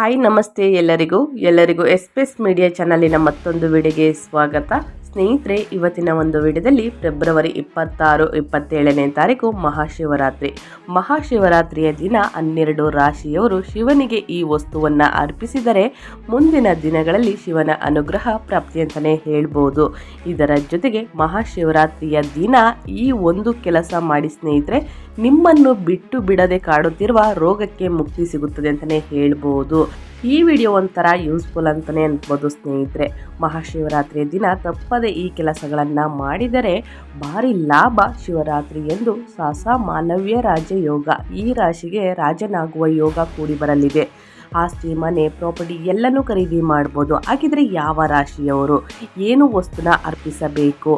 Hi, ನಮಸ್ತೆ ಎಲ್ಲರಿಗೂ. ಎಲ್ಲರಿಗೂ ಎಸ್ಪೆಸ್ ಮೀಡಿಯಾ ಚಾನಲಿನ ಮತ್ತೊಂದು ವಿಡಿಯೋಗೆ ಸ್ವಾಗತ. ಸ್ನೇಹಿತರೆ, ಇವತ್ತಿನ ಒಂದು ವಿಡಿಯೋದಲ್ಲಿ ಫೆಬ್ರವರಿ ಇಪ್ಪತ್ತಾರು, ಇಪ್ಪತ್ತೇಳನೇ ತಾರೀಕು ಮಹಾಶಿವರಾತ್ರಿ. ಮಹಾಶಿವರಾತ್ರಿಯ ದಿನ ಹನ್ನೆರಡು ರಾಶಿಯವರು ಶಿವನಿಗೆ ಈ ವಸ್ತುವನ್ನು ಅರ್ಪಿಸಿದರೆ ಮುಂದಿನ ದಿನಗಳಲ್ಲಿ ಶಿವನ ಅನುಗ್ರಹ ಪ್ರಾಪ್ತಿ ಅಂತಲೇ ಹೇಳ್ಬೋದು. ಇದರ ಜೊತೆಗೆ ಮಹಾಶಿವರಾತ್ರಿಯ ದಿನ ಈ ಒಂದು ಕೆಲಸ ಮಾಡಿ ಸ್ನೇಹಿತರೆ ನಿಮ್ಮನ್ನು ಬಿಟ್ಟು ಬಿಡದೆ ಕಾಡುತ್ತಿರುವ ರೋಗಕ್ಕೆ ಮುಕ್ತಿ ಸಿಗುತ್ತದೆ ಅಂತಲೇ ಹೇಳ್ಬೋದು. ಈ ವಿಡಿಯೋ ಒಂಥರ ಯೂಸ್ಫುಲ್ ಅಂತಲೇ ಅನ್ಬೋದು ಸ್ನೇಹಿತರೆ. ಮಹಾಶಿವರಾತ್ರಿಯ ದಿನ ತಪ್ಪದೆ ಈ ಕೆಲಸಗಳನ್ನು ಮಾಡಿದರೆ ಭಾರಿ ಲಾಭ ಶಿವರಾತ್ರಿ ಎಂದು ಸಾಸ ಮಾಲವ್ಯ ರಾಜಯೋಗ ಈ ರಾಶಿಗೆ ರಾಜನಾಗುವ ಯೋಗ ಕೂಡಿ ಬರಲಿದೆ. ಆಸ್ತಿ, ಮನೆ ಪ್ರಾಪರ್ಟಿ ಎಲ್ಲನೂ ಖರೀದಿ ಮಾಡ್ಬೋದು. ಹಾಗಿದ್ರೆ ಯಾವ ರಾಶಿಯವರು ಏನು ವಸ್ತುನ ಅರ್ಪಿಸಬೇಕು,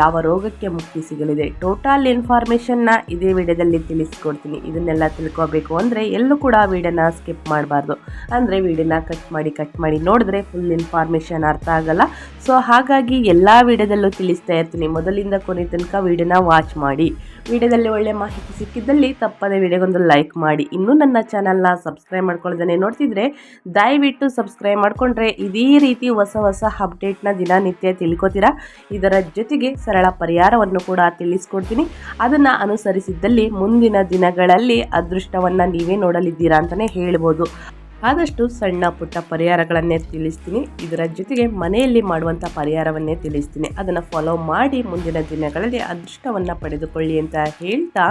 ಯಾವ ರೋಗಕ್ಕೆ ಮುಕ್ತಿ ಸಿಗಲಿದೆ ಟೋಟಲ್ ಇನ್ಫಾರ್ಮೇಷನ್ನ ಇದೇ ವಿಡಿಯೋದಲ್ಲಿ ತಿಳಿಸ್ಕೊಡ್ತೀನಿ. ಇದನ್ನೆಲ್ಲ ತಿಳ್ಕೊಬೇಕು ಅಂದರೆ ಎಲ್ಲೂ ಕೂಡ ವಿಡಿಯೋನ ಸ್ಕಿಪ್ ಮಾಡಬಾರ್ದು. ಅಂದರೆ ವಿಡಿಯೋನ ಕಟ್ ಮಾಡಿ ಕಟ್ ಮಾಡಿ ನೋಡಿದ್ರೆ ಫುಲ್ ಇನ್ಫಾರ್ಮೇಷನ್ ಅರ್ಥ ಆಗಲ್ಲ. ಸೊ ಹಾಗಾಗಿ ಎಲ್ಲ ವಿಡಿಯೋದಲ್ಲೂ ತಿಳಿಸ್ತಾ ಇರ್ತೀನಿ. ಮೊದಲಿಂದ ಕೊನೆ ತನಕ ವಿಡಿಯೋನ ವಾಚ್ ಮಾಡಿ. ವಿಡಿಯೋದಲ್ಲಿ ಒಳ್ಳೆ ಮಾಹಿತಿ ಸಿಕ್ಕಿದ್ದಲ್ಲಿ ತಪ್ಪದೆ ವಿಡಿಯೋಗೊಂದು ಲೈಕ್ ಮಾಡಿ. ಇನ್ನೂ ನನ್ನ ಚಾನಲ್ನ ಸಬ್ಸ್ಕ್ರೈಬ್ ಮಾಡ್ಕೊಳ್ಳೋದನ್ನೇ ನೋಡ್ತಿದ್ರೆ ದಯವಿಟ್ಟು ಸಬ್ಸ್ಕ್ರೈಬ್ ಮಾಡಿಕೊಂಡ್ರೆ ಇದೇ ರೀತಿ ಹೊಸ ಹೊಸ ಅಪ್ಡೇಟ್ನ ದಿನನಿತ್ಯ ತಿಳ್ಕೊತೀರಾ? ಇದರ ಜೊತೆಗೆ ಸರಳ ಪರಿಹಾರವನ್ನು ಕೂಡ ತಿಳಿಸ್ಕೊಡ್ತೀನಿ. ಅದನ್ನು ಅನುಸರಿಸಿದ್ದಲ್ಲಿ ಮುಂದಿನ ದಿನಗಳಲ್ಲಿ ಅದೃಷ್ಟವನ್ನು ನೀವೇ ನೋಡಲಿದ್ದೀರಾ ಅಂತಲೇ ಹೇಳ್ಬೋದು. ಆದಷ್ಟು ಸಣ್ಣ ಪುಟ್ಟ ಪರಿಹಾರಗಳನ್ನೇ ತಿಳಿಸ್ತೀನಿ. ಇದರ ಜೊತೆಗೆ ಮನೆಯಲ್ಲಿ ಮಾಡುವಂಥ ಪರಿಹಾರವನ್ನೇ ತಿಳಿಸ್ತೀನಿ. ಅದನ್ನು ಫಾಲೋ ಮಾಡಿ ಮುಂದಿನ ದಿನಗಳಲ್ಲಿ ಅದೃಷ್ಟವನ್ನು ಪಡೆದುಕೊಳ್ಳಿ ಅಂತ ಹೇಳ್ತಾ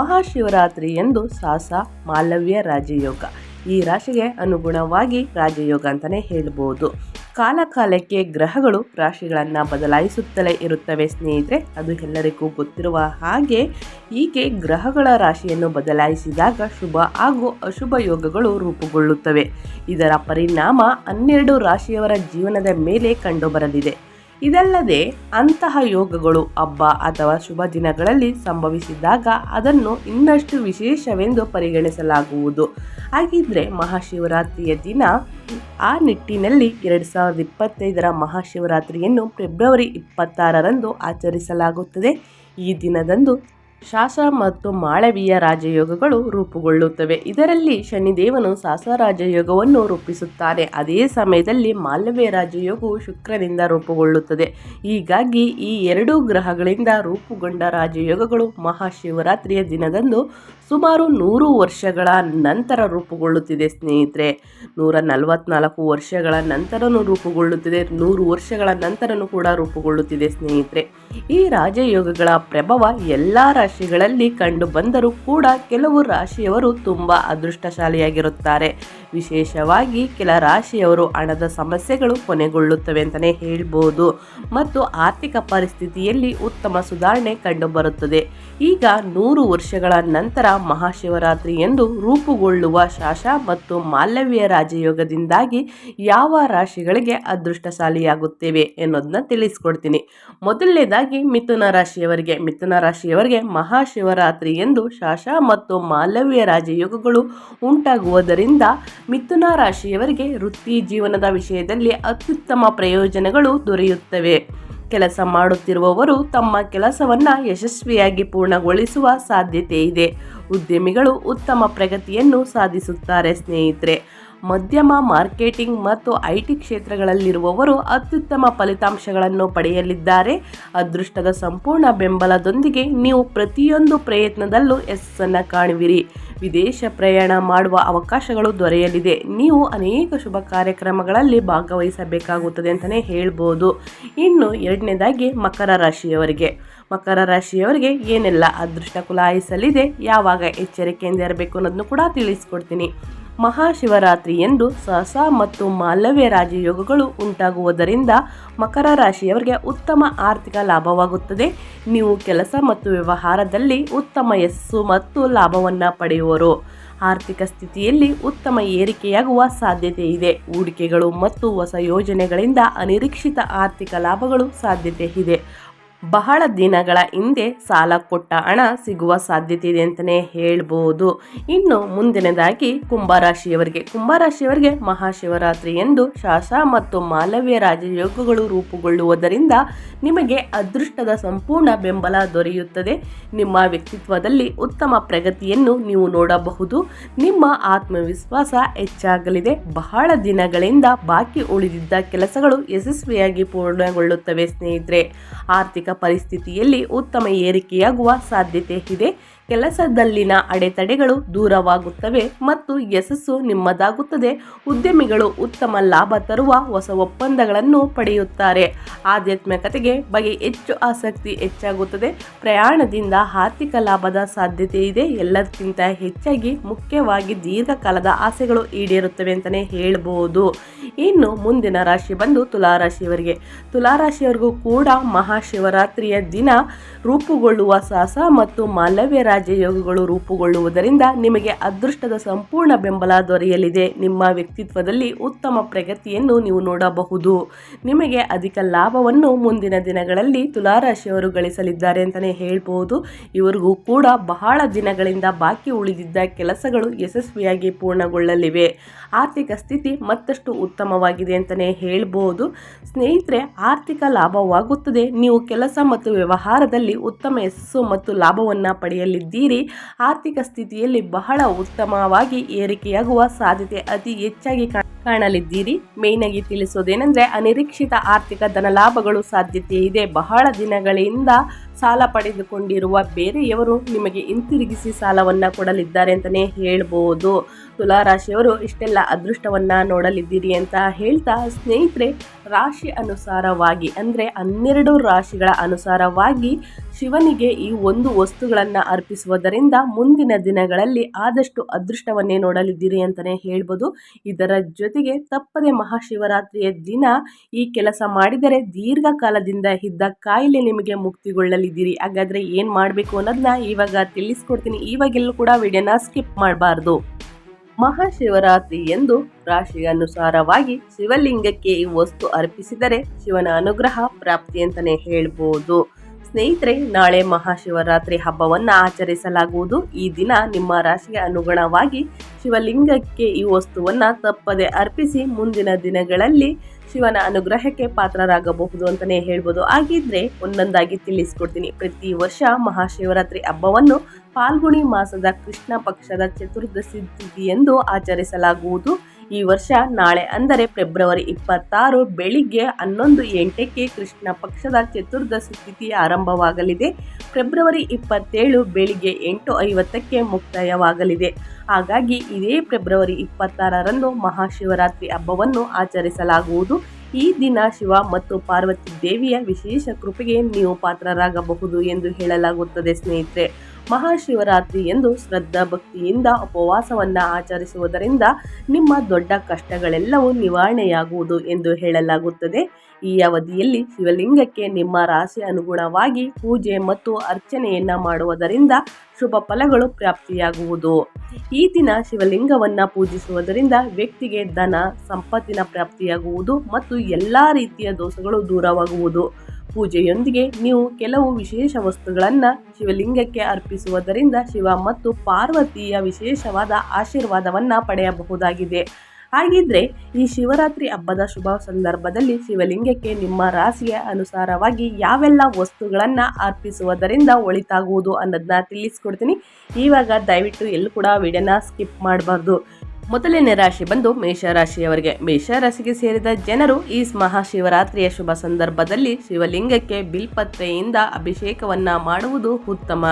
ಮಹಾಶಿವರಾತ್ರಿ ಎಂದು ಸಾಸ ಮಾಲವ್ಯ ರಾಜಯೋಗ. ಈ ರಾಶಿಗೆ ಅನುಗುಣವಾಗಿ ರಾಜಯೋಗ ಅಂತಲೇ ಹೇಳ್ಬೋದು. ಕಾಲಕಾಲಕ್ಕೆ ಗ್ರಹಗಳು ರಾಶಿಗಳನ್ನು ಬದಲಾಯಿಸುತ್ತಲೇ ಇರುತ್ತವೆ ಸ್ನೇಹಿತರೆ. ಅದು ಎಲ್ಲರಿಗೂ ಗೊತ್ತಿರುವ ಹಾಗೆ ಹೀಗೆ ಗ್ರಹಗಳ ರಾಶಿಯನ್ನು ಬದಲಾಯಿಸಿದಾಗ ಶುಭ ಹಾಗೂ ಅಶುಭ ಯೋಗಗಳು ರೂಪುಗೊಳ್ಳುತ್ತವೆ. ಇದರ ಪರಿಣಾಮ ಹನ್ನೆರಡು ರಾಶಿಯವರ ಜೀವನದ ಮೇಲೆ ಕಂಡುಬರಲಿದೆ. ಇದಲ್ಲದೆ ಅಂತಹ ಯೋಗಗಳು ಹಬ್ಬ ಅಥವಾ ಶುಭ ದಿನಗಳಲ್ಲಿ ಸಂಭವಿಸಿದಾಗ ಅದನ್ನು ಇನ್ನಷ್ಟು ವಿಶೇಷವೆಂದು ಪರಿಗಣಿಸಲಾಗುವುದು. ಹಾಗಿದ್ರೆ ಮಹಾಶಿವರಾತ್ರಿಯ ದಿನ ಆ ನಿಟ್ಟಿನಲ್ಲಿ ಎರಡು ಸಾವಿರದ ಇಪ್ಪತ್ತೈದರ ಮಹಾಶಿವರಾತ್ರಿಯನ್ನು ಫೆಬ್ರವರಿ ಇಪ್ಪತ್ತಾರರಂದು ಆಚರಿಸಲಾಗುತ್ತದೆ. ಈ ದಿನದಂದು ಶಾಸ ಮತ್ತು ಮಾಳವಿಯ ರಾಜಯೋಗಗಳು ರೂಪುಗೊಳ್ಳುತ್ತವೆ. ಇದರಲ್ಲಿ ಶನಿದೇವನು ಸಾಸ ರಾಜಯೋಗವನ್ನು ರೂಪಿಸುತ್ತಾನೆ. ಅದೇ ಸಮಯದಲ್ಲಿ ಮಾಲವ್ಯ ರಾಜಯೋಗವು ಶುಕ್ರನಿಂದ ರೂಪುಗೊಳ್ಳುತ್ತದೆ. ಹೀಗಾಗಿ ಈ ಎರಡೂ ಗ್ರಹಗಳಿಂದ ರೂಪುಗೊಂಡ ರಾಜಯೋಗಗಳು ಮಹಾಶಿವರಾತ್ರಿಯ ದಿನದಂದು ಸುಮಾರು ನೂರು ವರ್ಷಗಳ ನಂತರ ರೂಪುಗೊಳ್ಳುತ್ತಿದೆ ಸ್ನೇಹಿತರೆ. ನೂರ ನಲವತ್ನಾಲ್ಕು ವರ್ಷಗಳ ನಂತರನೂ ರೂಪುಗೊಳ್ಳುತ್ತಿದೆ. ನೂರು ವರ್ಷಗಳ ನಂತರನೂ ಕೂಡ ರೂಪುಗೊಳ್ಳುತ್ತಿದೆ ಸ್ನೇಹಿತರೆ. ಈ ರಾಜಯೋಗಗಳ ಪ್ರಭಾವ ಎಲ್ಲ ರಾಶಿಗಳಲ್ಲಿ ಕಂಡು ಬಂದರೂ ಕೂಡ ಕೆಲವು ರಾಶಿಯವರು ತುಂಬ ಅದೃಷ್ಟಶಾಲಿಯಾಗಿರುತ್ತಾರೆ. ವಿಶೇಷವಾಗಿ ಕೆಲ ರಾಶಿಯವರು ಹಣದ ಸಮಸ್ಯೆಗಳು ಕೊನೆಗೊಳ್ಳುತ್ತವೆ ಅಂತಲೇ ಹೇಳ್ಬೋದು. ಮತ್ತು ಆರ್ಥಿಕ ಪರಿಸ್ಥಿತಿಯಲ್ಲಿ ಉತ್ತಮ ಸುಧಾರಣೆ ಕಂಡುಬರುತ್ತದೆ. ಈಗ ನೂರು ವರ್ಷಗಳ ನಂತರ ಮಹಾಶಿವರಾತ್ರಿ ಎಂದು ರೂಪುಗೊಳ್ಳುವ ಶಾಶ ಮತ್ತು ಮಾಲವ್ಯ ರಾಜಯೋಗದಿಂದಾಗಿ ಯಾವ ರಾಶಿಗಳಿಗೆ ಅದೃಷ್ಟಶಾಲಿಯಾಗುತ್ತೇವೆ ಎನ್ನೋದನ್ನ ತಿಳಿಸ್ಕೊಡ್ತೀನಿ. ಮೊದಲನೇದಾಗಿ ಮಿಥುನ ರಾಶಿಯವರಿಗೆ. ಮಿಥುನ ರಾಶಿಯವರಿಗೆ ಮಹಾಶಿವರಾತ್ರಿ ಎಂದು ಶಾಸ ಮತ್ತು ಮಾಲವ್ಯ ರಾಜಯೋಗಗಳು ಉಂಟಾಗುವುದರಿಂದ ಮಿಥುನ ರಾಶಿಯವರಿಗೆ ವೃತ್ತಿ ಜೀವನದ ವಿಷಯದಲ್ಲಿ ಅತ್ಯುತ್ತಮ ಪ್ರಯೋಜನಗಳು ದೊರೆಯುತ್ತವೆ. ಕೆಲಸ ಮಾಡುತ್ತಿರುವವರು ತಮ್ಮ ಕೆಲಸವನ್ನು ಯಶಸ್ವಿಯಾಗಿ ಪೂರ್ಣಗೊಳಿಸುವ ಸಾಧ್ಯತೆ ಇದೆ. ಉದ್ಯಮಿಗಳು ಉತ್ತಮ ಪ್ರಗತಿಯನ್ನು ಸಾಧಿಸುತ್ತಾರೆ ಸ್ನೇಹಿತರೆ. ಮಧ್ಯಮ ಮಾರ್ಕೆಟಿಂಗ್ ಮತ್ತು ಐ ಟಿ ಕ್ಷೇತ್ರಗಳಲ್ಲಿರುವವರು ಅತ್ಯುತ್ತಮ ಫಲಿತಾಂಶಗಳನ್ನು ಪಡೆಯಲಿದ್ದಾರೆ. ಅದೃಷ್ಟದ ಸಂಪೂರ್ಣ ಬೆಂಬಲದೊಂದಿಗೆ ನೀವು ಪ್ರತಿಯೊಂದು ಪ್ರಯತ್ನದಲ್ಲೂ ಯಶಸ್ಸನ್ನು ಕಾಣುವಿರಿ. ವಿದೇಶ ಪ್ರಯಾಣ ಮಾಡುವ ಅವಕಾಶಗಳು ದೊರೆಯಲಿದೆ. ನೀವು ಅನೇಕ ಶುಭ ಕಾರ್ಯಕ್ರಮಗಳಲ್ಲಿ ಭಾಗವಹಿಸಬೇಕಾಗುತ್ತದೆ ಅಂತಲೇ ಹೇಳ್ಬೋದು. ಇನ್ನು ಎರಡನೇದಾಗಿ ಮಕರ ರಾಶಿಯವರಿಗೆ. ಮಕರ ರಾಶಿಯವರಿಗೆ ಏನೆಲ್ಲ ಅದೃಷ್ಟ ಕುಲಾಯಿಸಲಿದೆ, ಯಾವಾಗ ಎಚ್ಚರಿಕೆಯಿಂದ ಇರಬೇಕು ಅನ್ನೋದನ್ನು ಕೂಡ ತಿಳಿಸ್ಕೊಡ್ತೀನಿ. ಮಹಾಶಿವರಾತ್ರಿ ಎಂದು ಸಹಸ ಮತ್ತು ಮಾಲವ್ಯ ರಾಜಯೋಗಗಳು ಉಂಟಾಗುವುದರಿಂದ ಮಕರ ರಾಶಿಯವರಿಗೆ ಉತ್ತಮ ಆರ್ಥಿಕ ಲಾಭವಾಗುತ್ತದೆ. ನೀವು ಕೆಲಸ ಮತ್ತು ವ್ಯವಹಾರದಲ್ಲಿ ಉತ್ತಮ ಯಶಸ್ಸು ಮತ್ತು ಲಾಭವನ್ನು ಪಡೆಯುವರು. ಆರ್ಥಿಕ ಸ್ಥಿತಿಯಲ್ಲಿ ಉತ್ತಮ ಏರಿಕೆಯಾಗುವ ಸಾಧ್ಯತೆ ಇದೆ. ಹೂಡಿಕೆಗಳು ಮತ್ತು ಹೊಸ ಯೋಜನೆಗಳಿಂದ ಅನಿರೀಕ್ಷಿತ ಆರ್ಥಿಕ ಲಾಭಗಳು ಸಾಧ್ಯತೆ ಇದೆ. ಬಹಳ ದಿನಗಳ ಹಿಂದೆ ಸಾಲ ಕೊಟ್ಟ ಹಣ ಸಿಗುವ ಸಾಧ್ಯತೆ ಇದೆ ಅಂತಲೇ ಹೇಳ್ಬೋದು. ಇನ್ನು ಮುಂದಿನದಾಗಿ ಕುಂಭರಾಶಿಯವರಿಗೆ. ಕುಂಭರಾಶಿಯವರಿಗೆ ಮಹಾಶಿವರಾತ್ರಿ ಎಂದು ಶಾಸ ಮತ್ತು ಮಾಲವ್ಯ ರಾಜಯೋಗಗಳು ರೂಪುಗೊಳ್ಳುವುದರಿಂದ ನಿಮಗೆ ಅದೃಷ್ಟದ ಸಂಪೂರ್ಣ ಬೆಂಬಲ ದೊರೆಯುತ್ತದೆ. ನಿಮ್ಮ ವ್ಯಕ್ತಿತ್ವದಲ್ಲಿ ಉತ್ತಮ ಪ್ರಗತಿಯನ್ನು ನೀವು ನೋಡಬಹುದು. ನಿಮ್ಮ ಆತ್ಮವಿಶ್ವಾಸ ಹೆಚ್ಚಾಗಲಿದೆ. ಬಹಳ ದಿನಗಳಿಂದ ಬಾಕಿ ಉಳಿದಿದ್ದ ಕೆಲಸಗಳು ಯಶಸ್ವಿಯಾಗಿ ಪೂರ್ಣಗೊಳ್ಳುತ್ತವೆ ಸ್ನೇಹಿತರೆ. ಆರ್ಥಿಕ ಪರಿಸ್ಥಿತಿಯಲ್ಲಿ ಉತ್ತಮ ಏರಿಕೆಯಾಗುವ ಸಾಧ್ಯತೆ ಇದೆ. ಕೆಲಸದಲ್ಲಿನ ಅಡೆತಡೆಗಳು ದೂರವಾಗುತ್ತವೆ ಮತ್ತು ಯಶಸ್ಸು ನಿಮ್ಮದಾಗುತ್ತದೆ. ಉದ್ಯಮಿಗಳು ಉತ್ತಮ ಲಾಭ ತರುವ ಹೊಸ ಒಪ್ಪಂದಗಳನ್ನು ಪಡೆಯುತ್ತಾರೆ. ಆಧ್ಯಾತ್ಮಿಕತೆಗೆ ಬಗ್ಗೆ ಹೆಚ್ಚು ಆಸಕ್ತಿ ಹೆಚ್ಚಾಗುತ್ತದೆ. ಪ್ರಯಾಣದಿಂದ ಆರ್ಥಿಕ ಲಾಭದ ಸಾಧ್ಯತೆ ಇದೆ. ಎಲ್ಲಕ್ಕಿಂತ ಹೆಚ್ಚಾಗಿ ಮುಖ್ಯವಾಗಿ ದೀರ್ಘಕಾಲದ ಆಸೆಗಳು ಈಡೇರುತ್ತವೆ ಅಂತಲೇ ಹೇಳಬಹುದು ಇನ್ನು ಮುಂದಿನ ರಾಶಿ ಬಂದು ತುಲಾರಾಶಿಯವರಿಗೆ. ತುಲಾರಾಶಿಯವರಿಗೂ ಕೂಡ ಮಹಾಶಿವರಾತ್ರಿಯ ದಿನ ರೂಪುಗೊಳ್ಳುವ ಸಾಹಸ ಮತ್ತು ಮಾಲವ್ಯ ರಾಜಯೋಗಗಳು ರೂಪುಗೊಳ್ಳುವುದರಿಂದ ನಿಮಗೆ ಅದೃಷ್ಟದ ಸಂಪೂರ್ಣ ಬೆಂಬಲ ದೊರೆಯಲಿದೆ. ನಿಮ್ಮ ವ್ಯಕ್ತಿತ್ವದಲ್ಲಿ ಉತ್ತಮ ಪ್ರಗತಿಯನ್ನು ನೀವು ನೋಡಬಹುದು. ನಿಮಗೆ ಅಧಿಕ ಲಾಭವನ್ನು ಮುಂದಿನ ದಿನಗಳಲ್ಲಿ ತುಲಾರಾಶಿಯವರು ಗಳಿಸಲಿದ್ದಾರೆ ಅಂತಲೇ ಹೇಳ್ಬೋದು. ಇವರಿಗೂ ಕೂಡ ಬಹಳ ದಿನಗಳಿಂದ ಬಾಕಿ ಉಳಿದಿದ್ದ ಕೆಲಸಗಳು ಯಶಸ್ವಿಯಾಗಿ ಪೂರ್ಣಗೊಳ್ಳಲಿವೆ. ಆರ್ಥಿಕ ಸ್ಥಿತಿ ಮತ್ತಷ್ಟು ಉತ್ತಮವಾಗಿದೆ ಅಂತಲೇ ಹೇಳ್ಬೋದು. ಸ್ನೇಹಿತರೆ, ಆರ್ಥಿಕ ಲಾಭವಾಗುತ್ತದೆ. ನೀವು ಕೆಲಸ ಮತ್ತು ವ್ಯವಹಾರದಲ್ಲಿ ಉತ್ತಮ ಯಶಸ್ಸು ಮತ್ತು ಲಾಭವನ್ನು ಪಡೆಯಲಿದ್ದೀರಿ. ಆರ್ಥಿಕ ಸ್ಥಿತಿಯಲ್ಲಿ ಬಹಳ ಉತ್ತಮವಾಗಿ ಏರಿಕೆಯಾಗುವ ಸಾಧ್ಯತೆ ಅತಿ ಹೆಚ್ಚಾಗಿ ಕಾಣಲಿದ್ದೀರಿ. ಮೇನ್ ಆಗಿ ತಿಳಿಸೋದೇನೆಂದ್ರೆ, ಅನಿರೀಕ್ಷಿತ ಆರ್ಥಿಕ ಧನಲಾಭಗಳು ಸಾಧ್ಯತೆ ಇದೆ. ಬಹಳ ದಿನಗಳಿಂದ ಸಾಲ ಪಡೆದುಕೊಂಡಿರುವ ಬೇರೆಯವರು ನಿಮಗೆ ಹಿಂತಿರುಗಿಸಿ ಸಾಲವನ್ನು ಕೊಡಲಿದ್ದಾರೆ ಅಂತಲೇ ಹೇಳ್ಬೋದು. ತುಲಾರಾಶಿಯವರು, ಇಷ್ಟೆಲ್ಲ ಅದೃಷ್ಟವನ್ನು ನೋಡಲಿದ್ದೀರಿ ಅಂತ ಹೇಳ್ತಾ, ಸ್ನೇಹಿತರೆ ರಾಶಿ ಅನುಸಾರವಾಗಿ, ಅಂದರೆ ಹನ್ನೆರಡು ರಾಶಿಗಳ ಅನುಸಾರವಾಗಿ ಶಿವನಿಗೆ ಈ ಒಂದು ವಸ್ತುಗಳನ್ನು ಅರ್ಪಿಸುವುದರಿಂದ ಮುಂದಿನ ದಿನಗಳಲ್ಲಿ ಆದಷ್ಟು ಅದೃಷ್ಟವನ್ನೇ ನೋಡಲಿದ್ದೀರಿ ಅಂತಲೇ ಹೇಳ್ಬೋದು. ಇದರ ಜೊತೆಗೆ ತಪ್ಪದೆ ಮಹಾಶಿವರಾತ್ರಿಯ ದಿನ ಈ ಕೆಲಸ ಮಾಡಿದರೆ ದೀರ್ಘಕಾಲದಿಂದ ಇದ್ದ ಕಾಯಿಲೆ ನಿಮಗೆ ಮುಕ್ತಿಗೊಳ್ಳಲಿದ್ದೀರಿ. ಹಾಗಾದರೆ ಏನು ಮಾಡಬೇಕು ಅನ್ನೋದನ್ನ ಇವಾಗ ತಿಳಿಸ್ಕೊಡ್ತೀನಿ. ಇವಾಗೆಲ್ಲೂ ಕೂಡ ವಿಡಿಯೋನ ಸ್ಕಿಪ್ ಮಾಡಬಾರ್ದು. ಮಹಾಶಿವರಾತ್ರಿ ಎಂದು ರಾಶಿ ಅನುಸಾರವಾಗಿ ಶಿವಲಿಂಗಕ್ಕೆ ಈ ವಸ್ತು ಅರ್ಪಿಸಿದರೆ ಶಿವನ ಅನುಗ್ರಹ ಪ್ರಾಪ್ತಿ ಅಂತಲೇ ಹೇಳ್ಬೋದು. ಸ್ನೇಹಿತರೆ, ನಾಳೆ ಮಹಾಶಿವರಾತ್ರಿ ಹಬ್ಬವನ್ನು ಆಚರಿಸಲಾಗುವುದು. ಈ ದಿನ ನಿಮ್ಮ ರಾಶಿಗೆ ಅನುಗುಣವಾಗಿ ಶಿವಲಿಂಗಕ್ಕೆ ಈ ವಸ್ತುವನ್ನು ತಪ್ಪದೆ ಅರ್ಪಿಸಿ ಮುಂದಿನ ದಿನಗಳಲ್ಲಿ ಶಿವನ ಅನುಗ್ರಹಕ್ಕೆ ಪಾತ್ರರಾಗಬಹುದು ಅಂತಾನೆ ಹೇಳ್ಬೋದು. ಹಾಗಿದ್ರೆ ಒಂದೊಂದಾಗಿ ತಿಳಿಸ್ಕೊಡ್ತೀನಿ. ಪ್ರತಿ ವರ್ಷ ಮಹಾಶಿವರಾತ್ರಿ ಹಬ್ಬವನ್ನು ಫಾಲ್ಗುಣಿ ಮಾಸದ ಕೃಷ್ಣ ಪಕ್ಷದ ಚತುರ್ದಶಿ ಎಂದು ಆಚರಿಸಲಾಗುವುದು. ಈ ವರ್ಷ ನಾಳೆ ಅಂದರೆ ಫೆಬ್ರವರಿ ಇಪ್ಪತ್ತಾರು ಬೆಳಿಗ್ಗೆ ಹನ್ನೊಂದು ಎಂಟಕ್ಕೆ ಕೃಷ್ಣ ಪಕ್ಷದ ಚತುರ್ದಶಿ ತಿಥಿ ಆರಂಭವಾಗಲಿದೆ. ಫೆಬ್ರವರಿ ಇಪ್ಪತ್ತೇಳು ಬೆಳಿಗ್ಗೆ ಎಂಟು ಐವತ್ತಕ್ಕೆ ಮುಕ್ತಾಯವಾಗಲಿದೆ. ಹಾಗಾಗಿ ಇದೇ ಫೆಬ್ರವರಿ ಇಪ್ಪತ್ತಾರರಂದು ಮಹಾಶಿವರಾತ್ರಿ ಹಬ್ಬವನ್ನು ಆಚರಿಸಲಾಗುವುದು. ಈ ದಿನ ಶಿವ ಮತ್ತು ಪಾರ್ವತಿ ದೇವಿಯ ವಿಶೇಷ ಕೃಪೆಗೆ ನೀವು ಪಾತ್ರರಾಗಬಹುದು ಎಂದು ಹೇಳಲಾಗುತ್ತದೆ, ಸ್ನೇಹಿತರೆ. ಮಹಾಶಿವರಾತ್ರಿ ಎಂದು ಶ್ರದ್ಧಾ ಭಕ್ತಿಯಿಂದ ಉಪವಾಸವನ್ನು ಆಚರಿಸುವುದರಿಂದ ನಿಮ್ಮ ದೊಡ್ಡ ಕಷ್ಟಗಳೆಲ್ಲವೂ ನಿವಾರಣೆಯಾಗುವುದು ಎಂದು ಹೇಳಲಾಗುತ್ತದೆ. ಈ ಅವಧಿಯಲ್ಲಿ ಶಿವಲಿಂಗಕ್ಕೆ ನಿಮ್ಮ ರಾಶಿ ಅನುಗುಣವಾಗಿ ಪೂಜೆ ಮತ್ತು ಅರ್ಚನೆಯನ್ನು ಮಾಡುವುದರಿಂದ ಶುಭ ಫಲಗಳು ಪ್ರಾಪ್ತಿಯಾಗುವುದು. ಈ ದಿನ ಶಿವಲಿಂಗವನ್ನ ಪೂಜಿಸುವುದರಿಂದ ವ್ಯಕ್ತಿಗೆ ಧನ, ಸಂಪತ್ತಿನ ಪ್ರಾಪ್ತಿಯಾಗುವುದು ಮತ್ತು ಎಲ್ಲಾ ರೀತಿಯ ದೋಷಗಳು ದೂರವಾಗುವುದು. ಪೂಜೆಯೊಂದಿಗೆ ನೀವು ಕೆಲವು ವಿಶೇಷ ವಸ್ತುಗಳನ್ನು ಶಿವಲಿಂಗಕ್ಕೆ ಅರ್ಪಿಸುವುದರಿಂದ ಶಿವ ಮತ್ತು ಪಾರ್ವತಿಯ ವಿಶೇಷವಾದ ಆಶೀರ್ವಾದವನ್ನು ಪಡೆಯಬಹುದಾಗಿದೆ. ಹಾಗಿದ್ರೆ ಈ ಶಿವರಾತ್ರಿ ಹಬ್ಬದ ಶುಭ ಸಂದರ್ಭದಲ್ಲಿ ಶಿವಲಿಂಗಕ್ಕೆ ನಿಮ್ಮ ರಾಶಿಯ ಅನುಸಾರವಾಗಿ ಯಾವೆಲ್ಲ ವಸ್ತುಗಳನ್ನು ಅರ್ಪಿಸುವುದರಿಂದ ಒಳಿತಾಗುವುದು ಅನ್ನೋದನ್ನ ತಿಳಿಸ್ಕೊಡ್ತೀನಿ. ಇವಾಗ ದಯವಿಟ್ಟು ಎಲ್ಲೂ ಕೂಡ ವಿಡಿಯೋನ ಸ್ಕಿಪ್ ಮಾಡಬಾರ್ದು. ಮೊದಲನೇ ರಾಶಿ ಬಂದು ಮೇಷರಾಶಿಯವರಿಗೆ. ಮೇಷರಾಶಿಗೆ ಸೇರಿದ ಜನರು ಈ ಮಹಾಶಿವರಾತ್ರಿಯ ಶುಭ ಸಂದರ್ಭದಲ್ಲಿ ಶಿವಲಿಂಗಕ್ಕೆ ಬಿಲ್ಪತ್ರೆಯಿಂದ ಅಭಿಷೇಕವನ್ನ ಮಾಡುವುದು ಉತ್ತಮ.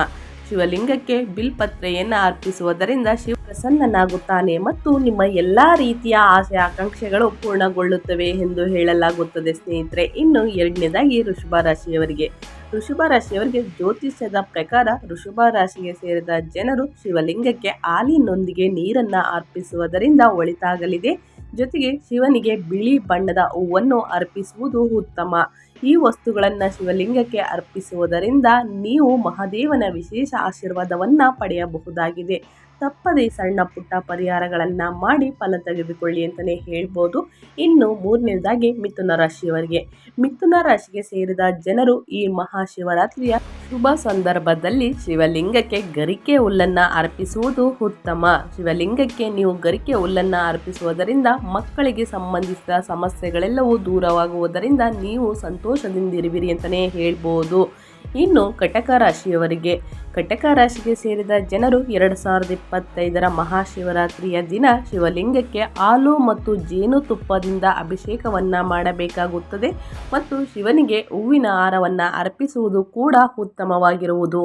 ಶಿವಲಿಂಗಕ್ಕೆ ಬಿಲ್ಪತ್ರೆಯನ್ನು ಅರ್ಪಿಸುವುದರಿಂದ ಶಿವ ಪ್ರಸನ್ನನಾಗುತ್ತಾನೆ ಮತ್ತು ನಿಮ್ಮ ಎಲ್ಲ ರೀತಿಯ ಆಸೆ ಆಕಾಂಕ್ಷೆಗಳು ಪೂರ್ಣಗೊಳ್ಳುತ್ತವೆ ಎಂದು ಹೇಳಲಾಗುತ್ತದೆ, ಸ್ನೇಹಿತರೆ. ಇನ್ನು ಎರಡನೇದಾಗಿ ಋಷಭ ರಾಶಿಯವರಿಗೆ. ಋಷಭ ರಾಶಿಯವರಿಗೆ ಜ್ಯೋತಿಷ್ಯದ ಪ್ರಕಾರ ಋಷಭ ರಾಶಿಗೆ ಸೇರಿದ ಜನರು ಶಿವಲಿಂಗಕ್ಕೆ ಹಾಲಿನೊಂದಿಗೆ ನೀರನ್ನು ಅರ್ಪಿಸುವುದರಿಂದ ಒಳಿತಾಗಲಿದೆ. ಜೊತೆಗೆ ಶಿವನಿಗೆ ಬಿಳಿ ಬಣ್ಣದ ಹೂವನ್ನು ಅರ್ಪಿಸುವುದು ಉತ್ತಮ. ಈ ವಸ್ತುಗಳನ್ನು ಶಿವಲಿಂಗಕ್ಕೆ ಅರ್ಪಿಸುವುದರಿಂದ ನೀವು ಮಹಾದೇವನ ವಿಶೇಷ ಆಶೀರ್ವಾದವನ್ನು ಪಡೆಯಬಹುದಾಗಿದೆ. ತಪ್ಪದೇ ಸಣ್ಣ ಪುಟ್ಟ ಪರಿಹಾರಗಳನ್ನು ಮಾಡಿ ಫಲ ತೆಗೆದುಕೊಳ್ಳಿ ಅಂತಲೇ ಹೇಳ್ಬೋದು. ಇನ್ನು ಮೂರನೇದಾಗಿ ಮಿಥುನ ರಾಶಿಯವರಿಗೆ. ಮಿಥುನ ರಾಶಿಗೆ ಸೇರಿದ ಜನರು ಈ ಮಹಾಶಿವರಾತ್ರಿಯ ಶುಭ ಸಂದರ್ಭದಲ್ಲಿ ಶಿವಲಿಂಗಕ್ಕೆ ಗರಿಕೆ ಹುಲ್ಲನ್ನು ಅರ್ಪಿಸುವುದು ಉತ್ತಮ. ಶಿವಲಿಂಗಕ್ಕೆ ನೀವು ಗರಿಕೆ ಹುಲ್ಲನ್ನು ಅರ್ಪಿಸುವುದರಿಂದ ಮಕ್ಕಳಿಗೆ ಸಂಬಂಧಿಸಿದ ಸಮಸ್ಯೆಗಳೆಲ್ಲವೂ ದೂರವಾಗುವುದರಿಂದ ನೀವು ಸಂತೋಷದಿಂದಿರುವಿರಿ ಅಂತಲೇ ಹೇಳ್ಬೋದು. ಇನ್ನು ಕಟಕ ರಾಶಿಯವರಿಗೆ. ಕಟಕ ರಾಶಿಗೆ ಸೇರಿದ ಜನರು ಎರಡು ಸಾವಿರದ ಇಪ್ಪತ್ತೈದರ ಮಹಾಶಿವರಾತ್ರಿಯ ದಿನ ಶಿವಲಿಂಗಕ್ಕೆ ಹಾಲು ಮತ್ತು ಜೇನುತುಪ್ಪದಿಂದ ಅಭಿಷೇಕವನ್ನು ಮಾಡಬೇಕಾಗುತ್ತದೆ ಮತ್ತು ಶಿವನಿಗೆ ಹೂವಿನ ಹಾರವನ್ನು ಅರ್ಪಿಸುವುದು ಕೂಡ ಉತ್ತಮವಾಗಿರುವುದು.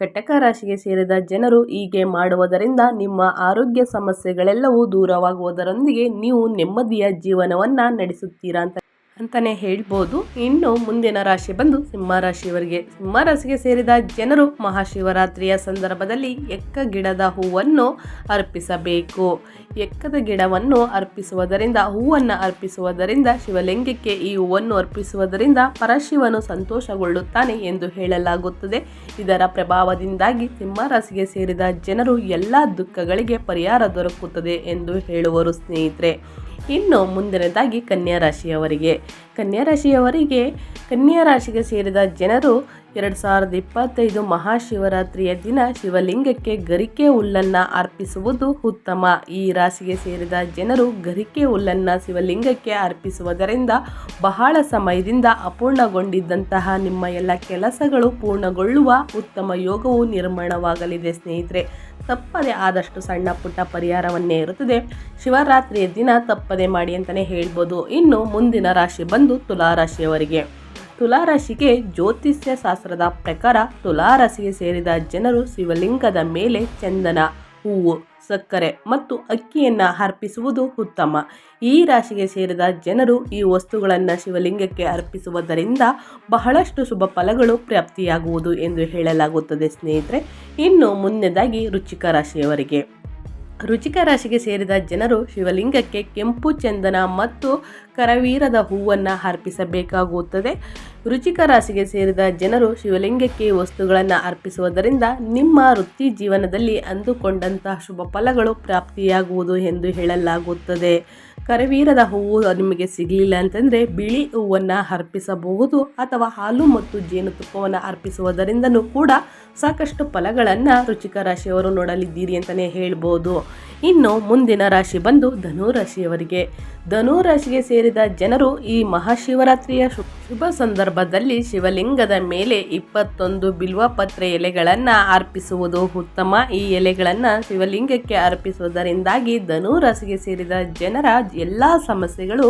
ಕಟಕ ರಾಶಿಗೆ ಸೇರಿದ ಜನರು ಹೀಗೆ ಮಾಡುವುದರಿಂದ ನಿಮ್ಮ ಆರೋಗ್ಯ ಸಮಸ್ಯೆಗಳೆಲ್ಲವೂ ದೂರವಾಗುವುದರೊಂದಿಗೆ ನೀವು ನೆಮ್ಮದಿಯ ಜೀವನವನ್ನು ನಡೆಸುತ್ತೀರಾ ಅಂತ ಅಂತಲೇ ಹೇಳ್ಬೋದು. ಇನ್ನು ಮುಂದಿನ ರಾಶಿ ಬಂದು ಸಿಂಹ ರಾಶಿಯವರಿಗೆ. ಸಿಂಹ ರಾಶಿಗೆ ಸೇರಿದ ಜನರು ಮಹಾಶಿವರಾತ್ರಿಯ ಸಂದರ್ಭದಲ್ಲಿ ಎಕ್ಕ ಗಿಡದ ಹೂವನ್ನು ಅರ್ಪಿಸಬೇಕು. ಎಕ್ಕದ ಗಿಡವನ್ನು ಅರ್ಪಿಸುವುದರಿಂದ, ಹೂವನ್ನು ಅರ್ಪಿಸುವುದರಿಂದ, ಶಿವಲಿಂಗಕ್ಕೆ ಈ ಹೂವನ್ನು ಅರ್ಪಿಸುವುದರಿಂದ ಪರಶಿವನು ಸಂತೋಷಗೊಳ್ಳುತ್ತಾನೆ ಎಂದು ಹೇಳಲಾಗುತ್ತದೆ. ಇದರ ಪ್ರಭಾವದಿಂದಾಗಿ ಸಿಂಹ ರಾಶಿಗೆ ಸೇರಿದ ಜನರು ಎಲ್ಲ ದುಃಖಗಳಿಗೆ ಪರಿಹಾರ ದೊರಕುತ್ತದೆ ಎಂದು ಹೇಳುವರು ಸ್ನೇಹಿತರೆ. ಇನ್ನು ಮುಂದಿನದಾಗಿ ಕನ್ಯಾ ರಾಶಿಯವರಿಗೆ. ಕನ್ಯಾ ರಾಶಿಯವರಿಗೆ ಕನ್ಯಾ ರಾಶಿಗೆ ಸೇರಿದ ಜನರು ಎರಡು ಸಾವಿರದ ಇಪ್ಪತ್ತೈದು ಮಹಾಶಿವರಾತ್ರಿಯ ದಿನ ಶಿವಲಿಂಗಕ್ಕೆ ಗರಿಕೆ ಹುಲ್ಲನ್ನು ಅರ್ಪಿಸುವುದು ಉತ್ತಮ. ಈ ರಾಶಿಗೆ ಸೇರಿದ ಜನರು ಗರಿಕೆ ಹುಲ್ಲನ್ನು ಶಿವಲಿಂಗಕ್ಕೆ ಅರ್ಪಿಸುವುದರಿಂದ ಬಹಳ ಸಮಯದಿಂದ ಅಪೂರ್ಣಗೊಂಡಿದ್ದಂತಹ ನಿಮ್ಮ ಎಲ್ಲ ಕೆಲಸಗಳು ಪೂರ್ಣಗೊಳ್ಳುವ ಉತ್ತಮ ಯೋಗವು ನಿರ್ಮಾಣವಾಗಲಿದೆ ಸ್ನೇಹಿತರೆ. ತಪ್ಪದೆ ಆದಷ್ಟು ಸಣ್ಣ ಪುಟ್ಟ ಪರಿಹಾರವನ್ನೇ ಇರುತ್ತದೆ. ಶಿವರಾತ್ರಿಯ ದಿನ ತಪ್ಪದೆ ಮಾಡಿ ಅಂತಲೇ ಹೇಳ್ಬೋದು. ಇನ್ನು ಮುಂದಿನ ರಾಶಿ ಬಂದು ತುಲಾರಾಶಿಯವರಿಗೆ. ತುಲಾರಾಶಿಗೆ ಜ್ಯೋತಿಷ್ಯ ಶಾಸ್ತ್ರದ ಪ್ರಕಾರ ತುಲಾರಾಶಿಗೆ ಸೇರಿದ ಜನರು ಶಿವಲಿಂಗದ ಮೇಲೆ ಚಂದನ, ಹೂವು, ಸಕ್ಕರೆ ಮತ್ತು ಅಕ್ಕಿಯನ್ನು ಅರ್ಪಿಸುವುದು ಉತ್ತಮ. ಈ ರಾಶಿಗೆ ಸೇರಿದ ಜನರು ಈ ವಸ್ತುಗಳನ್ನು ಶಿವಲಿಂಗಕ್ಕೆ ಅರ್ಪಿಸುವುದರಿಂದ ಬಹಳಷ್ಟು ಶುಭ ಫಲಗಳು ಪ್ರಾಪ್ತಿಯಾಗುವುದು ಎಂದು ಹೇಳಲಾಗುತ್ತದೆ ಸ್ನೇಹಿತರೆ. ಇನ್ನು ಮುಂದೆದಾಗಿ ರುಚಿಕ ರಾಶಿಯವರಿಗೆ. ರುಚಿಕ ರಾಶಿಗೆ ಸೇರಿದ ಜನರು ಶಿವಲಿಂಗಕ್ಕೆ ಕೆಂಪು ಚಂದನ ಮತ್ತು ಕರವೀರದ ಹೂವನ್ನು ಅರ್ಪಿಸಬೇಕಾಗುತ್ತದೆ. ರುಚಿಕ ರಾಶಿಗೆ ಸೇರಿದ ಜನರು ಶಿವಲಿಂಗಕ್ಕೆ ವಸ್ತುಗಳನ್ನು ಅರ್ಪಿಸುವುದರಿಂದ ನಿಮ್ಮ ವೃತ್ತಿ ಜೀವನದಲ್ಲಿ ಅಂದುಕೊಂಡಂತಹ ಶುಭ ಫಲಗಳು ಪ್ರಾಪ್ತಿಯಾಗುವುದು ಎಂದು ಹೇಳಲಾಗುತ್ತದೆ. ಕರವೀರದ ಹೂವು ನಿಮಗೆ ಸಿಗಲಿಲ್ಲ ಅಂತಂದರೆ ಬಿಳಿ ಹೂವನ್ನು ಅರ್ಪಿಸಬಹುದು ಅಥವಾ ಹಾಲು ಮತ್ತು ಜೇನುತುಪ್ಪವನ್ನು ಅರ್ಪಿಸುವುದರಿಂದನೂ ಕೂಡ ಸಾಕಷ್ಟು ಫಲಗಳನ್ನು ರುಚಿಕ ರಾಶಿಯವರು ನೋಡಲಿದ್ದೀರಿ ಅಂತಲೇ ಹೇಳ್ಬೋದು. ಇನ್ನು ಮುಂದಿನ ರಾಶಿ ಬಂದು ಧನು ರಾಶಿಯವರಿಗೆ ಧನು ರಾಶಿಗೆ ಸೇರಿದ ಜನರು ಈ ಮಹಾಶಿವರಾತ್ರಿಯ ಶುಭ ಸಂದರ್ಭದಲ್ಲಿ ಶಿವಲಿಂಗದ ಮೇಲೆ ಇಪ್ಪತ್ತೊಂದು ಬಿಲ್ವಪತ್ರೆ ಎಲೆಗಳನ್ನು ಅರ್ಪಿಸುವುದು ಉತ್ತಮ. ಈ ಎಲೆಗಳನ್ನು ಶಿವಲಿಂಗಕ್ಕೆ ಅರ್ಪಿಸುವುದರಿಂದಾಗಿ ಧನು ರಾಶಿಗೆ ಸೇರಿದ ಜನರ ಎಲ್ಲ ಸಮಸ್ಯೆಗಳು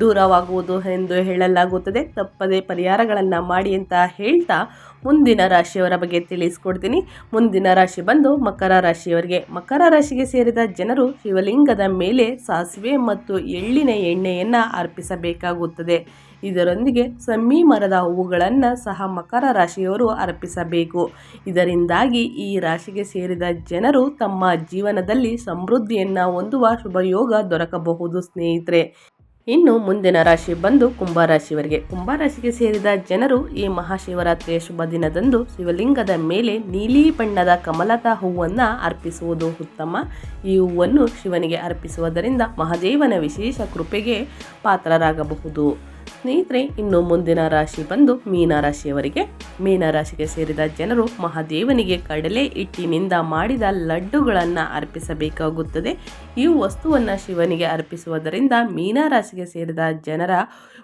ದೂರವಾಗುವುದು ಎಂದು ಹೇಳಲಾಗುತ್ತದೆ. ತಪ್ಪದೆ ಪರಿಹಾರಗಳನ್ನು ಮಾಡಿ ಅಂತ ಹೇಳ್ತಾ ಮುಂದಿನ ರಾಶಿಯವರ ಬಗ್ಗೆ ತಿಳಿಸ್ಕೊಡ್ತೀನಿ. ಮುಂದಿನ ರಾಶಿ ಬಂದು ಮಕರ ರಾಶಿಯವರಿಗೆ. ಮಕರ ರಾಶಿಗೆ ಸೇರಿದ ಜನರು ಶಿವಲಿಂಗದ ಮೇಲೆ ಸಾಸಿವೆ ಮತ್ತು ಎಳ್ಳಿನ ಎಣ್ಣೆಯನ್ನು ಅರ್ಪಿಸಬೇಕಾಗುತ್ತದೆ. ಇದರೊಂದಿಗೆ ಸಮ್ಮಿ ಮರದ ಹೂವುಗಳನ್ನು ಸಹ ಮಕರ ರಾಶಿಯವರು ಅರ್ಪಿಸಬೇಕು. ಇದರಿಂದಾಗಿ ಈ ರಾಶಿಗೆ ಸೇರಿದ ಜನರು ತಮ್ಮ ಜೀವನದಲ್ಲಿ ಸಮೃದ್ಧಿಯನ್ನು ಹೊಂದುವ ಶುಭಯೋಗ ದೊರಕಬಹುದು ಸ್ನೇಹಿತರೆ. ಇನ್ನು ಮುಂದಿನ ರಾಶಿ ಬಂದು ಕುಂಭರಾಶಿಯವರಿಗೆ. ಕುಂಭರಾಶಿಗೆ ಸೇರಿದ ಜನರು ಈ ಮಹಾಶಿವರಾತ್ರಿಯ ಶುಭ ದಿನದಂದು ಶಿವಲಿಂಗದ ಮೇಲೆ ನೀಲಿ ಬಣ್ಣದ ಕಮಲದ ಹೂವನ್ನು ಅರ್ಪಿಸುವುದು ಉತ್ತಮ. ಈ ಹೂವನ್ನು ಶಿವನಿಗೆ ಅರ್ಪಿಸುವುದರಿಂದ ಮಹಾದೇವನ ವಿಶೇಷ ಕೃಪೆಗೆ ಪಾತ್ರರಾಗಬಹುದು. ಸ್ನೇಹಿತರೆ, ಇನ್ನು ಮುಂದಿನ ರಾಶಿ ಬಂದು ಮೀನರಾಶಿಯವರಿಗೆ ಮೀನರಾಶಿಗೆ ಸೇರಿದ ಜನರು ಮಹಾದೇವನಿಗೆ ಕಡಲೆ ಹಿಟ್ಟಿನಿಂದ ಮಾಡಿದ ಲಡ್ಡುಗಳನ್ನು ಅರ್ಪಿಸಬೇಕಾಗುತ್ತದೆ. ಈ ವಸ್ತುವನ್ನು ಶಿವನಿಗೆ ಅರ್ಪಿಸುವುದರಿಂದ ಮೀನರಾಶಿಗೆ ಸೇರಿದ ಜನರ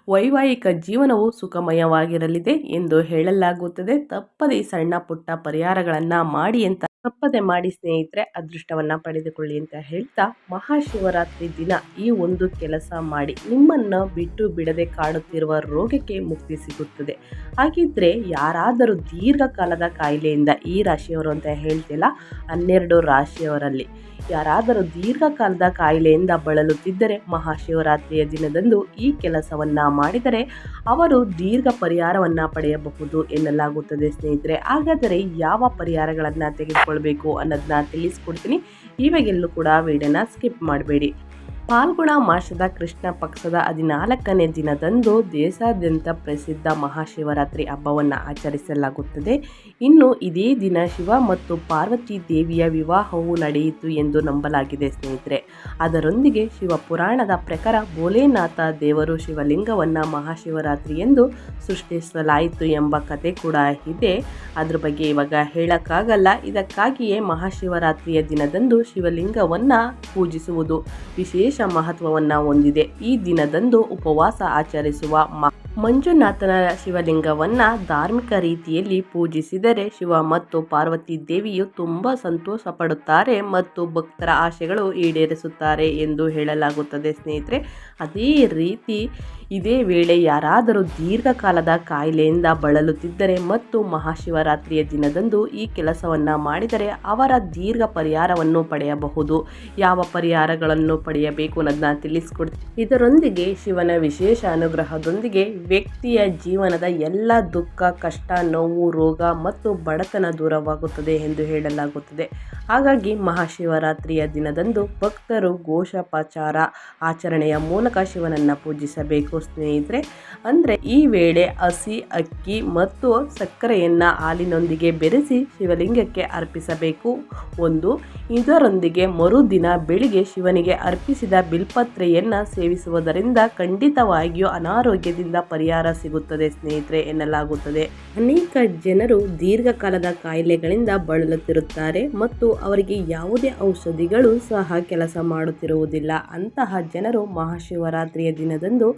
ವೈವಾಹಿಕ ಜೀವನವು ಸುಖಮಯವಾಗಿರಲಿದೆ ಎಂದು ಹೇಳಲಾಗುತ್ತದೆ. ತಪ್ಪದೇ ಸಣ್ಣ ಪುಟ್ಟ ಪರಿಹಾರಗಳನ್ನು ಮಾಡಿ ಅಂತ ತಪ್ಪದೆ ಮಾಡಿ ಸ್ನೇಹಿತರೆ, ಅದೃಷ್ಟವನ್ನು ಪಡೆದುಕೊಳ್ಳಿ ಅಂತ ಹೇಳ್ತಾ ಮಹಾಶಿವರಾತ್ರಿ ದಿನ ಈ ಒಂದು ಕೆಲಸ ಮಾಡಿ ನಿಮ್ಮನ್ನು ಬಿಟ್ಟು ಬಿಡದೆ ಕಾಡುತ್ತಿರುವ ರೋಗಕ್ಕೆ ಮುಕ್ತಿ ಸಿಗುತ್ತದೆ. ಹಾಗಿದ್ರೆ ಯಾರಾದರೂ ದೀರ್ಘಕಾಲದ ಕಾಯಿಲೆಯಿಂದ ಈ ರಾಶಿಯವರು ಅಂತ ಹೇಳ್ತಿಲ್ಲ ಹನ್ನೆರಡು ರಾಶಿಯವರಲ್ಲಿ. ಯಾರಾದರೂ ದೀರ್ಘಕಾಲದ ಕಾಯಿಲೆಯಿಂದ ಬಳಲುತ್ತಿದ್ದರೆ ಮಹಾಶಿವರಾತ್ರಿಯ ದಿನದಂದು ಈ ಕೆಲಸವನ್ನು ಮಾಡಿದರೆ ಅವರು ದೀರ್ಘ ಪರಿಹಾರವನ್ನು ಪಡೆಯಬಹುದು ಎನ್ನಲಾಗುತ್ತದೆ ಸ್ನೇಹಿತರೆ. ಹಾಗಾದರೆ ಯಾವ ಪರಿಹಾರಗಳನ್ನು ತೆಗೆದುಕೊಳ್ಬೇಕು ಅನ್ನೋದನ್ನ ತಿಳಿಸ್ಕೊಡ್ತೀನಿ. ಇವಾಗೆಲ್ಲೂ ಕೂಡ ವಿಡಿಯೋನ ಸ್ಕಿಪ್ ಮಾಡಬೇಡಿ. ಫಾಲ್ಗುಣ ಮಾಸದ ಕೃಷ್ಣ ಪಕ್ಷದ ಹದಿನಾಲ್ಕನೇ ದಿನದಂದು ದೇಶಾದ್ಯಂತ ಪ್ರಸಿದ್ಧ ಮಹಾಶಿವರಾತ್ರಿ ಹಬ್ಬವನ್ನು ಆಚರಿಸಲಾಗುತ್ತದೆ. ಇನ್ನು ಇದೇ ದಿನ ಶಿವ ಮತ್ತು ಪಾರ್ವತಿ ದೇವಿಯ ವಿವಾಹವು ನಡೆಯಿತು ಎಂದು ನಂಬಲಾಗಿದೆ ಸ್ನೇಹಿತರೆ. ಅದರೊಂದಿಗೆ ಶಿವ ಪುರಾಣದ ಪ್ರಕಾರ ಭೋಲೆನಾಥ ದೇವರು ಶಿವಲಿಂಗವನ್ನು ಮಹಾಶಿವರಾತ್ರಿ ಎಂದು ಸೃಷ್ಟಿಸಲಾಯಿತು ಎಂಬ ಕತೆ ಕೂಡ ಇದೆ. ಅದ್ರ ಬಗ್ಗೆ ಇವಾಗ ಹೇಳೋಕ್ಕಾಗಲ್ಲ. ಇದಕ್ಕಾಗಿಯೇ ಮಹಾಶಿವರಾತ್ರಿಯ ದಿನದಂದು ಶಿವಲಿಂಗವನ್ನು ಪೂಜಿಸುವುದು ವಿಶೇಷ ಮಹತ್ವವನ್ನು ಹೊಂದಿದೆ. ಈ ದಿನದಂದು ಉಪವಾಸ ಆಚರಿಸುವ ಮಂಜುನಾಥನ ಶಿವಲಿಂಗವನ್ನು ಧಾರ್ಮಿಕ ರೀತಿಯಲ್ಲಿ ಪೂಜಿಸಿದರೆ ಶಿವ ಮತ್ತು ಪಾರ್ವತಿ ದೇವಿಯು ತುಂಬ ಸಂತೋಷ ಪಡುತ್ತಾರೆ ಮತ್ತು ಭಕ್ತರ ಆಶೆಗಳು ಈಡೇರಿಸುತ್ತಾರೆ ಎಂದು ಹೇಳಲಾಗುತ್ತದೆ ಸ್ನೇಹಿತರೆ. ಅದೇ ರೀತಿ ಇದೇ ವೇಳೆ ಯಾರಾದರೂ ದೀರ್ಘಕಾಲದ ಕಾಯಿಲೆಯಿಂದ ಬಳಲುತ್ತಿದ್ದರೆ ಮತ್ತು ಮಹಾಶಿವರಾತ್ರಿಯ ದಿನದಂದು ಈ ಕೆಲಸವನ್ನು ಮಾಡಿದರೆ ಅವರ ದೀರ್ಘ ಪರಿಹಾರವನ್ನು ಪಡೆಯಬಹುದು. ಯಾವ ಪರಿಹಾರಗಳನ್ನು ಪಡೆಯಬೇಕು ಅನ್ನೋದನ್ನ ತಿಳಿಸ್ಕೊಡ್ತೀನಿ ಇದರೊಂದಿಗೆ ಶಿವನ ವಿಶೇಷ ಅನುಗ್ರಹದೊಂದಿಗೆ ವ್ಯಕ್ತಿಯ ಜೀವನದ ಎಲ್ಲ ದುಃಖ, ಕಷ್ಟ, ನೋವು, ರೋಗ ಮತ್ತು ಬಡತನ ದೂರವಾಗುತ್ತದೆ ಎಂದು ಹೇಳಲಾಗುತ್ತದೆ. ಹಾಗಾಗಿ ಮಹಾಶಿವರಾತ್ರಿಯ ದಿನದಂದು ಭಕ್ತರು ಘೋಷಪಾಚಾರ ಆಚರಣೆಯ ಮೂಲಕ ಶಿವನನ್ನು ಪೂಜಿಸಬೇಕು. ಸ್ನೇಹಿತರೆ, ಅಂದರೆ ಈ ವೇಳೆ ಹಸಿ, ಅಕ್ಕಿ ಮತ್ತು ಸಕ್ಕರೆಯನ್ನು ಹಾಲಿನೊಂದಿಗೆ ಬೆರೆಸಿ ಶಿವಲಿಂಗಕ್ಕೆ ಅರ್ಪಿಸಬೇಕು. ಒಂದು, ಇದರೊಂದಿಗೆ ಮರುದಿನ ಬೆಳಿಗ್ಗೆ ಶಿವನಿಗೆ ಅರ್ಪಿಸಿದ ಬಿಲ್ಪತ್ರೆಯನ್ನು ಸೇವಿಸುವುದರಿಂದ ಖಂಡಿತವಾಗಿಯೂ ಅನಾರೋಗ್ಯದಿಂದ ಪರಿಹಾರ ಸಿಗುತ್ತದೆ ಸ್ನೇಹಿತರೆ ಎನ್ನಲಾಗುತ್ತದೆ. ಅನೇಕ ಜನರು ದೀರ್ಘಕಾಲದ ಕಾಯಿಲೆಗಳಿಂದ ಬಳಲುತ್ತಿರುತ್ತಾರೆ ಮತ್ತು ಅವರಿಗೆ ಯಾವುದೇ ಔಷಧಿಗಳು ಸಹ ಕೆಲಸ ಮಾಡುತ್ತಿರುವುದಿಲ್ಲ. ಅಂತಹ ಜನರು ಮಹಾಶಿವರಾತ್ರಿಯ ದಿನದಂದು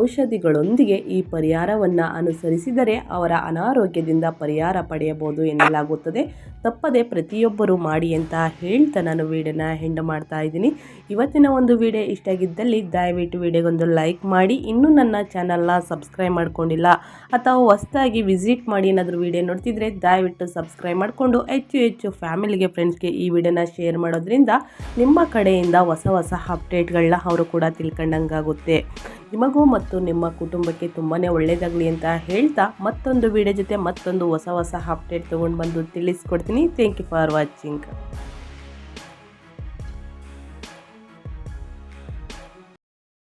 ಔಷಧಿಗಳೊಂದಿಗೆ ಈ ಪರಿಹಾರವನ್ನು ಅನುಸರಿಸಿದರೆ ಅವರ ಅನಾರೋಗ್ಯದಿಂದ ಪರಿಹಾರ ಪಡೆಯಬಹುದು ಎನ್ನಲಾಗುತ್ತದೆ. ತಪ್ಪದೆ ಪ್ರತಿಯೊಬ್ಬರು ಮಾಡಿ ಅಂತ ಹೇಳ್ತಾ ನಾನು ವೀಡಿಯೋನ ಹೆಂಡ್ ಮಾಡ್ತಾ ಇದ್ದೀನಿ. ಇವತ್ತಿನ ಒಂದು ವಿಡಿಯೋ ಇಷ್ಟ ಆಗಿದ್ದಲ್ಲಿ ದಯವಿಟ್ಟು ವಿಡಿಯೋಗೊಂದು ಲೈಕ್ ಮಾಡಿ. ಇನ್ನೂ ನನ್ನ ಚಾನಲ್ನ ಸಬ್ಸ್ಕ್ರೈಬ್ ಮಾಡ್ಕೊಂಡಿಲ್ಲ ಅಥವಾ ಹೊಸದಾಗಿ ವಿಸಿಟ್ ಮಾಡಿ ಏನಾದರೂ ವಿಡಿಯೋ ನೋಡ್ತಿದ್ರೆ ದಯವಿಟ್ಟು ಸಬ್ಸ್ಕ್ರೈಬ್ ಮಾಡಿಕೊಂಡು ಹೆಚ್ಚು ಹೆಚ್ಚು ಫ್ಯಾಮಿಲಿಗೆ, ಫ್ರೆಂಡ್ಸ್ಗೆ ಈ ವಿಡಿಯೋನ ಶೇರ್ ಮಾಡೋದ್ರಿಂದ ನಿಮ್ಮ ಕಡೆಯಿಂದ ಹೊಸ ಹೊಸ ಅಪ್ಡೇಟ್ಗಳನ್ನ ಅವರು ಕೂಡ ತಿಳ್ಕೊಂಡಂಗಾಗುತ್ತೆ. ನಿಮಗೂ ಮತ್ತು ನಿಮ್ಮ ಕುಟುಂಬಕ್ಕೆ ತುಂಬಾ ಒಳ್ಳೆಯದಾಗಲಿ ಅಂತ ಹೇಳ್ತಾ ಮತ್ತೊಂದು ವಿಡಿಯೋ ಜೊತೆ ಮತ್ತೊಂದು ಹೊಸ ಹೊಸ ಅಪ್ಡೇಟ್ ತೊಗೊಂಡು ಬಂದು ತಿಳಿಸ್ಕೊಡ್ತೀನಿ. Thank you for watching